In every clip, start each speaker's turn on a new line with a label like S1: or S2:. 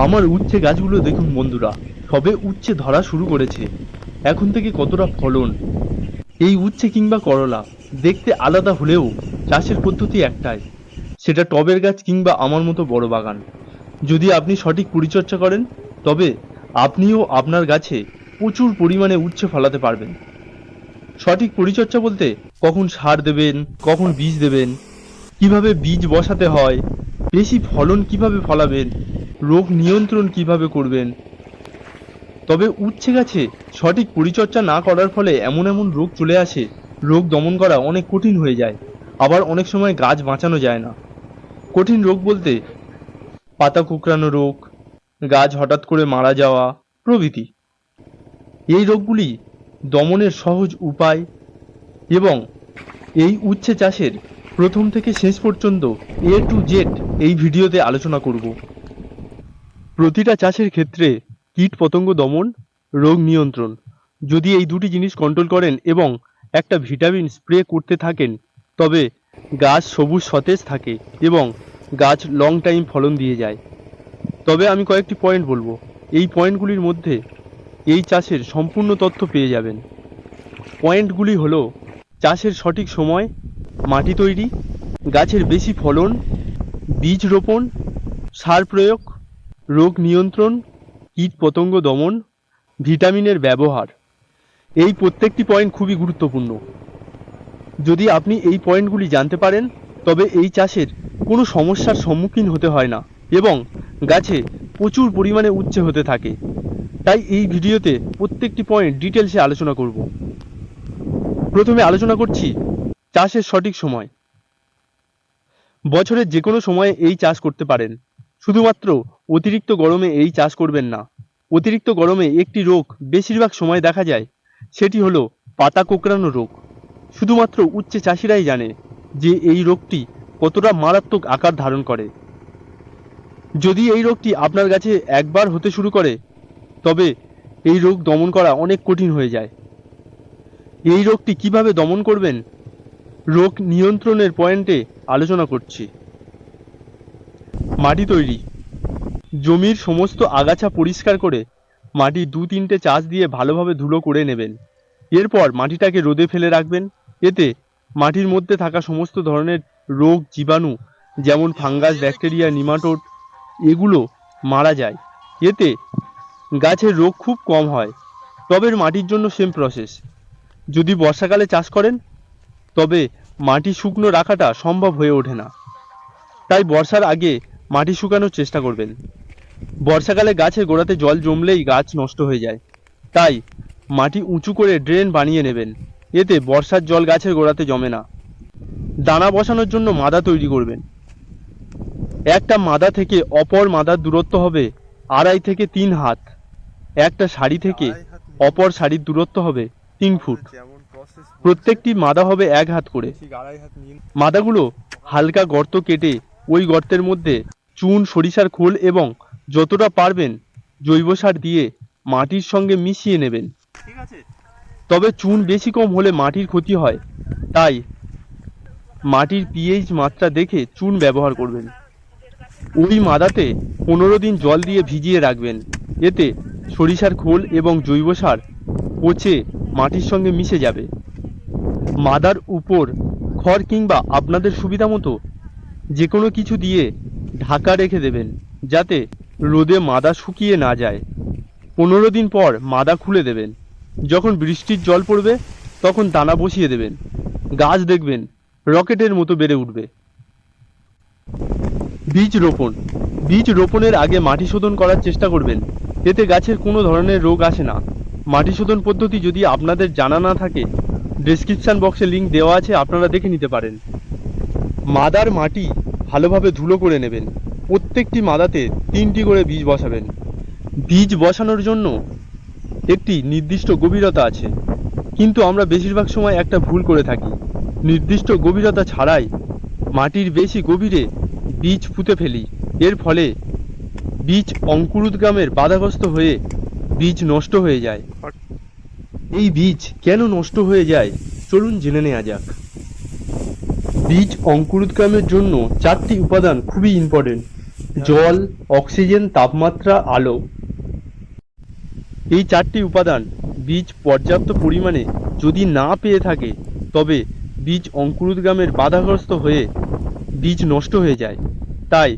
S1: আমার উচ্ছে গাছগুলো দেখুন বন্ধুরা, সবে উচ্ছে ধরা শুরু করেছে। এখন থেকে কতটা ফলন? এই উচ্ছে কিংবা করলা দেখতে আলাদা হলেও চাষের পদ্ধতি একটাই, সেটা টবের গাছ কিংবা আমার মতো বড় বাগান। যদি আপনি সঠিক পরিচর্যা করেন, তবে আপনিও আপনার গাছে প্রচুর পরিমাণে উচ্ছে ফলাতে পারবেন। সঠিক পরিচর্যা বলতে কখন সার দেবেন, কখন বীজ দেবেন, কীভাবে বীজ বসাতে হয়, বেশি ফলন কীভাবে ফলাবেন রোগ নিয়ন্ত্রণ কীভাবে করবেন? তবে উচ্ছে গাছে। সঠিক পরিচর্যা না করার ফলে এমন এমন রোগ চলে আসে। রোগ দমন করা অনেক কঠিন হয়ে যায়। আবার অনেক সময় গাছ বাঁচানো যায় না। কঠিন রোগ বলতে পাতা কুকরানো রোগ, গাছ হঠাৎ করে মারা যাওয়া, প্রভৃতি। এই রোগগুলি দমনের সহজ উপায় এবং এই উচ্ছে চাষের প্রথম থেকে শেষ পর্যন্ত এ টু জেড এই ভিডিওতে আলোচনা করব। প্রতিটা চাষের ক্ষেত্রে কীট পতঙ্গ দমন, রোগ নিয়ন্ত্রণ। যদি এই দুটি জিনিস কন্ট্রোল করেন এবং একটা ভিটামিন স্প্রে করতে থাকেন, তবে গাছ সবুজ সতেজ থাকে এবং গাছ লং টাইম ফলন দিয়ে যায়। তবে আমি কয়েকটি পয়েন্ট বলব। এই পয়েন্টগুলির মধ্যে এই চাষের সম্পূর্ণ তথ্য পেয়ে যাবেন। পয়েন্টগুলি হলো চাষের সঠিক সময়, মাটি তৈরি, গাছের বেশি ফলন, বীজ রোপণ, সার প্রয়োগ রোগ নিয়ন্ত্রণ, কীট পতঙ্গ দমন, ভিটামিনের ব্যবহার। এই প্রত্যেকটি পয়েন্ট খুবই গুরুত্বপূর্ণ। যদি আপনি এই পয়েন্টগুলি জানতে পারেন, তবে এই চাষের কোনো সমস্যার সম্মুখীন হতে হয় না এবং গাছে প্রচুর পরিমাণে উচ্ছে হতে থাকে। তাই এই ভিডিওতে প্রত্যেকটি পয়েন্ট ডিটেলসে আলোচনা করব। প্রথমে আলোচনা করছি চাষের সঠিক সময়। বছরের যে কোনো সময়ে এই চাষ করতে পারেন। শুধুমাত্র অতিরিক্ত গরমে এই চাষ করবেন না। অতিরিক্ত গরমে একটি রোগ বেশিরভাগ সময় দেখা যায়, সেটি হলো পাতা কোঁকড়ানো রোগ। শুধুমাত্র উচ্চে চাষিরাই জানে যে এই রোগটি কতটা মারাত্মক আকার ধারণ করে। যদি এই রোগটি আপনার কাছে একবার হতে শুরু করে, তবে এই রোগ দমন করা অনেক কঠিন হয়ে যায়। এই রোগটি কীভাবে দমন করবেন? রোগ নিয়ন্ত্রণের পয়েন্টে আলোচনা করছি। মাটি তৈরি জমির সমস্ত আগাছা পরিষ্কার করে মাটি দু তিনটে চাষ দিয়ে ভালোভাবে ধুলো করে নেবেন। এরপর মাটিটাকে রোদে ফেলে রাখবেন। এতে মাটির মধ্যে থাকা সমস্ত ধরনের রোগ, জীবাণু, যেমন ফাঙ্গাস, ব্যাকটেরিয়া, নিমাটোড, এগুলো মারা যায়। এতে গাছের রোগ খুব কম হয়। তবে মাটির জন্য সেম প্রসেস যদি বর্ষাকালে চাষ করেন, তবে মাটি শুকনো রাখাটা সম্ভব হয়ে ওঠে না। তাই বর্ষার আগে মাটি শুকানোর চেষ্টা করবেন। বর্ষাকালে গাছের গোড়াতে জল জমলেই গাছ নষ্ট হয়ে যায়। তাই মাটি উঁচু করে ড্রেন বানিয়ে নেবেন। এতে বর্ষার জল গাছের গোড়াতে জমে না। দানা বসানোর জন্য মাদা তৈরি করবেন। একটা মাদা থেকে অপর মাদার দূরত্ব হবে আড়াই থেকে তিন হাত। একটা শাড়ি থেকে অপর শাড়ির দূরত্ব হবে তিন ফুট। প্রত্যেকটি মাদা হবে এক হাত করে। মাদাগুলো হালকা গর্ত কেটে ওই গর্তের মধ্যে চুন সরিষার খোল এবং যতটা পারবেন জৈব সার দিয়ে মাটির সঙ্গে মিশিয়ে নেবেন।
S2: ঠিক আছে।
S1: তবে চুন বেশি কম হলে মাটির ক্ষতি হয়। তাই মাটির পিএইচ মাত্রা দেখে চুন ব্যবহার করবেন। ওই মাদাতে পনেরো দিন জল দিয়ে ভিজিয়ে রাখবেন। এতে সরিষার খোল এবং জৈব সার পচে মাটির সঙ্গে মিশে যাবে। মাদার উপর খড় কিংবা আপনাদের সুবিধা মতো যে কোনো কিছু দিয়ে ঢাকা রেখে দেবেন যাতে রোদে মাদা শুকিয়ে না যায়। পনেরো দিন পর মাদা খুলে দেবেন। যখন বৃষ্টির জল পড়বে, তখন দানা বসিয়ে দেবেন। গাছ দেখবেন, রকেটের মতো বেড়ে উঠবে। বীজ রোপণ। বীজ রোপণের আগে মাটি শোধন করার চেষ্টা করবেন। এতে গাছের কোনো ধরনের রোগ আসে না। মাটি শোধন পদ্ধতি যদি আপনাদের জানা না থাকে ডেসক্রিপশন বক্সে লিংক দেওয়া আছে, আপনারা দেখে নিতে পারেন। মাদার মাটি ভালোভাবে ধুলো করে নেবেন। প্রত্যেকটি মাদাতে তিনটি করে বীজ বসাবেন। বীজ বসানোর জন্য একটি নির্দিষ্ট গভীরতা আছে। কিন্তু আমরা বেশিরভাগ সময় একটা ভুল করে থাকি। নির্দিষ্ট গভীরতা ছাড়াই মাটির বেশি গভীরে বীজ পুঁতে ফেলি। এর ফলে বীজ অঙ্কুরোদ্গামের বাধাগ্রস্ত হয়ে বীজ নষ্ট হয়ে যায়। এই বীজ কেন নষ্ট হয়ে যায়? চলুন জেনে নেওয়া যাক। বীজ অঙ্কুরোদ্গমের জন্য চারটি উপাদান খুবই ইম্পর্টেন্ট জল, অক্সিজেন, তাপমাত্রা, আলো। এই চারটি উপাদান বীজ পর্যাপ্ত পরিমাণে যদি না পেয়ে থাকে, তবে বীজ অঙ্কুরোদ্গমের বাধাগ্রস্ত হয়ে বীজ নষ্ট হয়ে যায়। তাই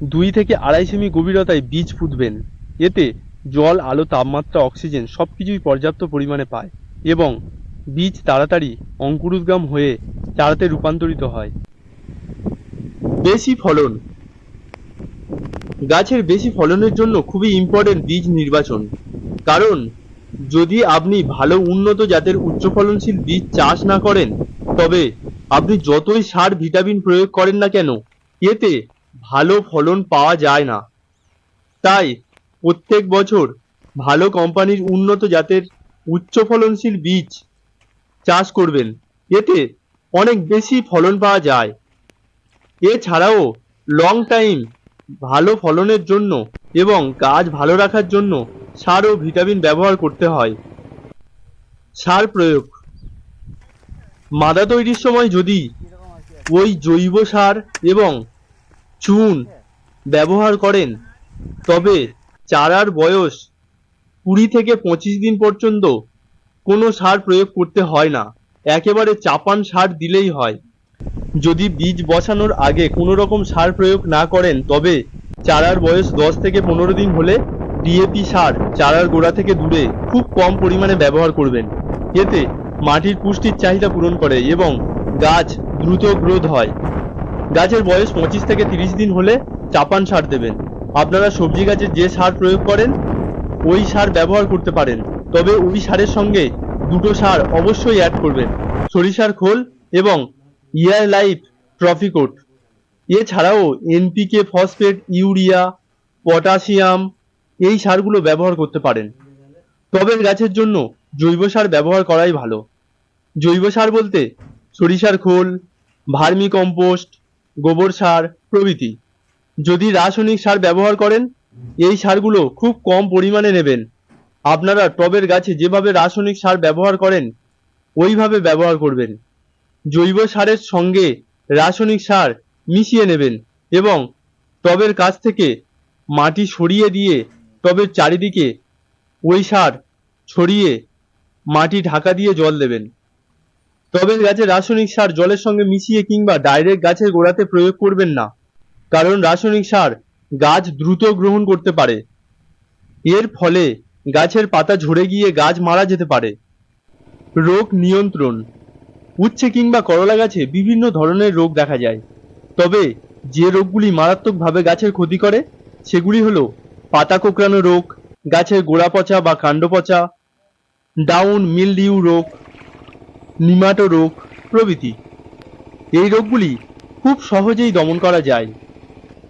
S1: দুই থেকে আড়াই সেমি গভীরতায় বীজ পুঁতবেন। এতে জল, আলো, তাপমাত্রা, অক্সিজেন সব কিছুই পর্যাপ্ত পরিমাণে পায় এবং বীজ তাড়াতাড়ি অঙ্কুরোদ্গম হয়ে চারাতে রূপান্তরিত হয়। বেশি ফলন গাছের বেশি ফলনের জন্য খুবই ইম্পর্টেন্ট বীজ নির্বাচন। কারণ, যদি আপনি ভালো উন্নত জাতের উচ্চ ফলনশীল বীজ চাষ না করেন, তবে আপনি যতই সার, ভিটামিন প্রয়োগ করেন না কেন, এতে ভালো ফলন পাওয়া যায় না। তাই, প্রত্যেক বছর ভালো কোম্পানির উন্নত জাতের উচ্চ ফলনশীল বীজ চাষ করবেন। এতে অনেক বেশি ফলন পাওয়া যায়। এছাড়াও লং টাইম ভালো ফলনের জন্য এবং গাছ ভালো রাখার জন্য সার ও ভিটামিন ব্যবহার করতে হয়। সার প্রয়োগ। মাদা তৈরির সময় যদি ওই জৈব সার এবং চুন ব্যবহার করেন, তবে চারার বয়স কুড়ি থেকে পঁচিশ দিন পর্যন্ত কোনো সার প্রয়োগ করতে হয় না। একেবারে চাপান সার দিলেই হয়। যদি বীজ বসানোর আগে কোনো রকম সার প্রয়োগ না করেন, তবে চারার বয়স দশ থেকে পনেরো দিন হলে ডিএপি সার চারার গোড়া থেকে দূরে খুব কম পরিমাণে ব্যবহার করবেন। এতে মাটির পুষ্টির চাহিদা পূরণ করে এবং গাছ দ্রুত গ্রোথ হয়। গাছের বয়স পঁচিশ থেকে তিরিশ দিন হলে চাপান সার দেবেন। আপনারা সবজি গাছে যে সার প্রয়োগ করেন, ওই সার ব্যবহার করতে পারেন। তবে ওই সারের সঙ্গে দুটো সার অবশ্যই অ্যাড করবেন। সরিষার খোল এবং ইয়ার লাইফ ট্রফিকোট এছাড়াও এনপিকে ফসফেট ইউরিয়া পটাশিয়াম এই সারগুলো ব্যবহার করতে পারেন। টবের গাছের জন্য জৈব সার ব্যবহার করাই ভালো। জৈব সার বলতে সরিষার খোল, ভার্মি কম্পোস্ট, গোবর সার প্রভৃতি। যদি রাসায়নিক সার ব্যবহার করেন, এই সারগুলো খুব কম পরিমাণে নেবেন। আপনারা টবের গাছে যেভাবে রাসায়নিক সার ব্যবহার করেন, ওইভাবে ব্যবহার করবেন। জৈব সারের সঙ্গে রাসায়নিক সার মিশিয়ে নেবেন এবং টবের কাছ থেকে মাটি সরিয়ে দিয়ে টবের চারিদিকে ওই সার ছড়িয়ে মাটি ঢাকা দিয়ে জল দেবেন। টবের গাছে রাসায়নিক সার জলের সঙ্গে মিশিয়ে কিংবা ডাইরেক্ট গাছের গোড়াতে প্রয়োগ করবেন না, কারণ রাসায়নিক সার গাছ দ্রুত গ্রহণ করতে পারে। এর ফলে গাছের পাতা ঝরে গিয়ে গাছ মারা যেতে পারে। রোগ নিয়ন্ত্রণ উচ্ছে কিংবা করলা গাছে বিভিন্ন ধরনের রোগ দেখা যায়। তবে যে রোগগুলি মারাত্মকভাবে গাছের ক্ষতি করে, সেগুলি হলো পাতা কোঁকড়ানো রোগ, গাছের গোড়া পচা বা কাণ্ড পচা, ডাউন মিলডিউ রোগ, নিমাটো রোগ প্রভৃতি। এই রোগগুলি খুব সহজেই দমন করা যায়।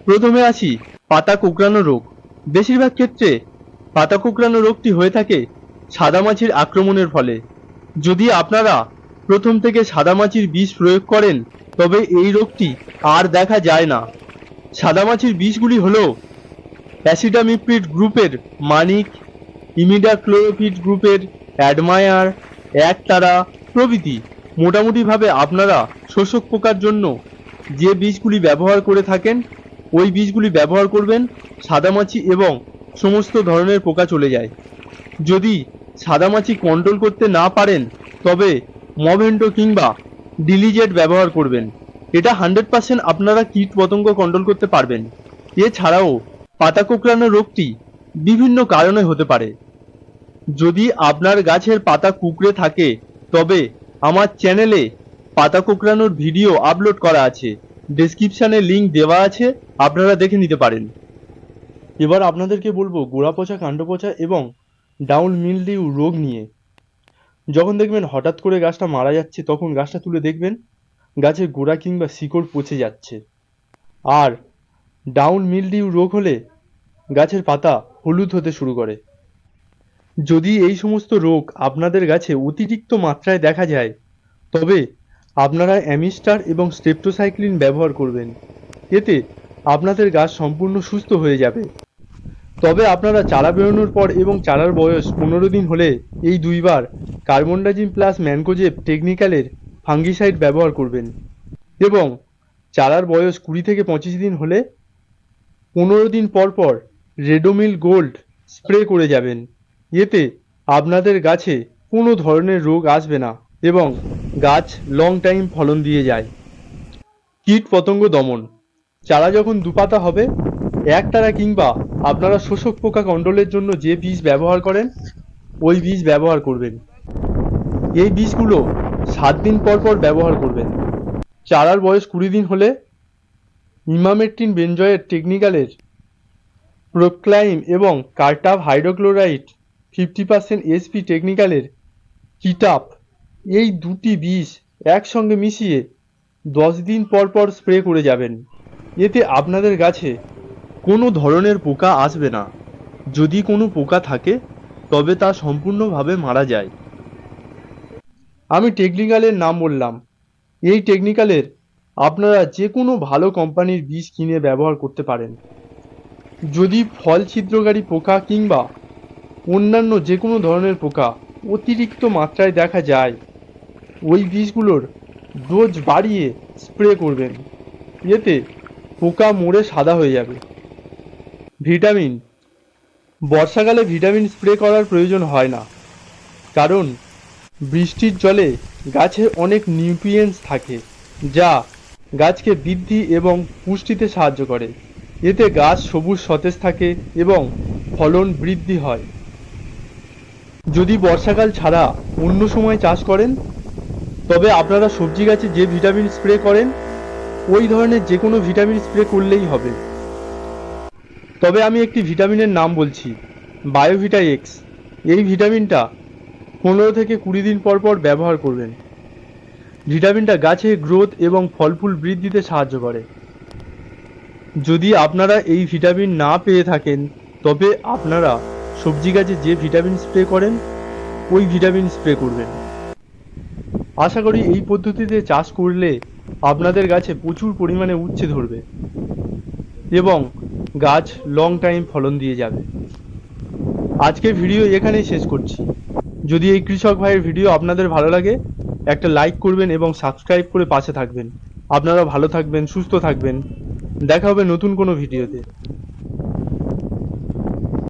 S1: প্রথমে আসি পাতা কোঁকড়ানো রোগ। বেশিরভাগ ক্ষেত্রে পাতা কোঁকড়ানো রোগটি হয়ে থাকে সাদামাছির আক্রমণের ফলে। যদি আপনারা প্রথম থেকে সাদামাছির বিষ প্রয়োগ করেন, তবে এই রোগটি আর দেখা যায় না। সাদামাছির বিষগুলি হল অ্যাসিডামিপ্রিড গ্রুপের মানিক ইমিডাক্লোরোপিড গ্রুপের অ্যাডমায়ার, একতারা প্রভৃতি। মোটামুটিভাবে আপনারা শোষক পোকার জন্য যে বীজগুলি ব্যবহার করে থাকেন, ওই বীজগুলি ব্যবহার করবেন, সাদামাছি এবং সমস্ত ধরনের পোকা চলে যায়। যদি সাদামাছি কন্ট্রোল করতে না পারেন, তবে মভেন্টো কিংবা ডিলিজেট ব্যবহার করবেন। এটা হান্ড্রেড পার্সেন্ট আপনারা কীট পতঙ্গ কন্ট্রোল করতে পারবেন। এছাড়াও পাতা কোঁকড়ানো রোগটি বিভিন্ন কারণে হতে পারে। যদি আপনার গাছের পাতা কুকড়ে থাকে, তবে আমার চ্যানেলে পাতা কোঁকড়ানোর ভিডিও আপলোড করা আছে। ডেসক্রিপশানে লিংক দেওয়া আছে, আপনারা দেখে নিতে পারেন। এবার আপনাদেরকে বলব গোড়া পচা কাণ্ড পচা এবং ডাউন মিলডিউ রোগ নিয়ে। যখন দেখবেন হঠাৎ করে গাছটা মারা যাচ্ছে, তখন গাছটা তুলে দেখবেন গাছের গোড়া কিংবা শিকড় পচে যাচ্ছে। আর ডাউন মিলডিউ রোগ হলে গাছের পাতা হলুদ হতে শুরু করে। যদি এই সমস্ত রোগ আপনাদের গাছে অতিরিক্ত মাত্রায় দেখা যায়, তবে আপনারা অ্যামিস্টার এবং স্টেপটোসাইক্লিন ব্যবহার করবেন। এতে আপনাদের গাছ সম্পূর্ণ সুস্থ হয়ে যাবে। তবে আপনারা চারা বেরোনোর পর এবং চারার বয়স পনেরো দিন হলে এই দুইবার কার্বনডাজিম প্লাস ম্যানকোজেব টেকনিক্যালের ফাঙ্গিসাইড ব্যবহার করবেন। এবং চারার বয়স কুড়ি থেকে পঁচিশ দিন হলে পনেরো দিন পর পর রেডোমিল গোল্ড স্প্রে করে যাবেন। এতে আপনাদের গাছে কোনো ধরনের রোগ আসবে না এবং গাছ লং টাইম ফলন দিয়ে যায়। কীট পতঙ্গ দমন। চারা যখন দুপাতা হবে একটানা কিংবা আপনারা শোষক পোকা কন্ট্রোলের জন্য যে বীজ ব্যবহার করেন, ওই বীজ ব্যবহার করবেন। এই বীজগুলো সাত দিন পর পর ব্যবহার করবেন। চারার বয়স কুড়ি দিন হলে ইমামেট্রিন বেঞ্জয়ের টেকনিক্যালের প্রোক্লাইম এবং cartap hydrochloride fifty percent SP টেকনিক্যালের কিটাপ এই দুটি বিষ একসঙ্গে মিশিয়ে দশ দিন পর পর স্প্রে করে যাবেন। এতে আপনাদের গাছে কোনো ধরনের পোকা আসবে না। যদি কোনো পোকা থাকে, তবে তা সম্পূর্ণভাবে মারা যায়। আমি টেকনিক্যালের নাম বললাম। এই টেকনিক্যালের আপনারা যে কোনো ভালো কোম্পানির বীজ কিনে ব্যবহার করতে পারেন। যদি ফল ছিদ্রকারী পোকা কিংবা অন্যান্য যে কোনো ধরনের পোকা অতিরিক্ত মাত্রায় দেখা যায়, ওই বীজগুলোর ডোজ বাড়িয়ে স্প্রে করবেন। এতে পোকা মরে সাদা হয়ে যাবে। ভিটামিন। বর্ষাকালে ভিটামিন স্প্রে করার প্রয়োজন হয় না। কারণ, বৃষ্টির জলে গাছে অনেক নিউট্রিয়েন্টস থাকে, যা গাছকে বৃদ্ধি এবং পুষ্টিতে সাহায্য করে। এতে গাছ সবুজ, সতেজ থাকে এবং ফলন বৃদ্ধি হয়। যদি বর্ষাকাল ছাড়া অন্য সময় চাষ করেন, তবে আপনারা সবজি গাছে যে ভিটামিন স্প্রে করেন, ওই ধরনের যে কোনো ভিটামিন স্প্রে করলেই হবে। তবে আমি একটি ভিটামিনের নাম বলছি বায়োভিটা এক্স এই ভিটামিনটা পনেরো থেকে কুড়ি দিন পর পর ব্যবহার করবেন। ভিটামিনটা গাছের গ্রোথ এবং ফল ফুল বৃদ্ধিতে সাহায্য করে। যদি আপনারা এই ভিটামিন না পেয়ে থাকেন, তবে আপনারা সবজি গাছে যে ভিটামিন স্প্রে করেন, ওই ভিটামিন স্প্রে করবেন। আশা করি এই পদ্ধতিতে চাষ করলে আপনাদের গাছে প্রচুর পরিমাণে উচ্ছে ধরবে। এবং গাছ লং টাইম ফলন দিয়ে যাবে। আজকের ভিডিও এখানেই শেষ করছি। যদি এই কৃষক ভাইয়ের ভিডিও আপনাদের ভালো লাগে, একটা লাইক করবেন এবং সাবস্ক্রাইব করে পাশে থাকবেন। আপনারা ভালো থাকবেন, সুস্থ থাকবেন। দেখা হবে নতুন কোনো ভিডিওতে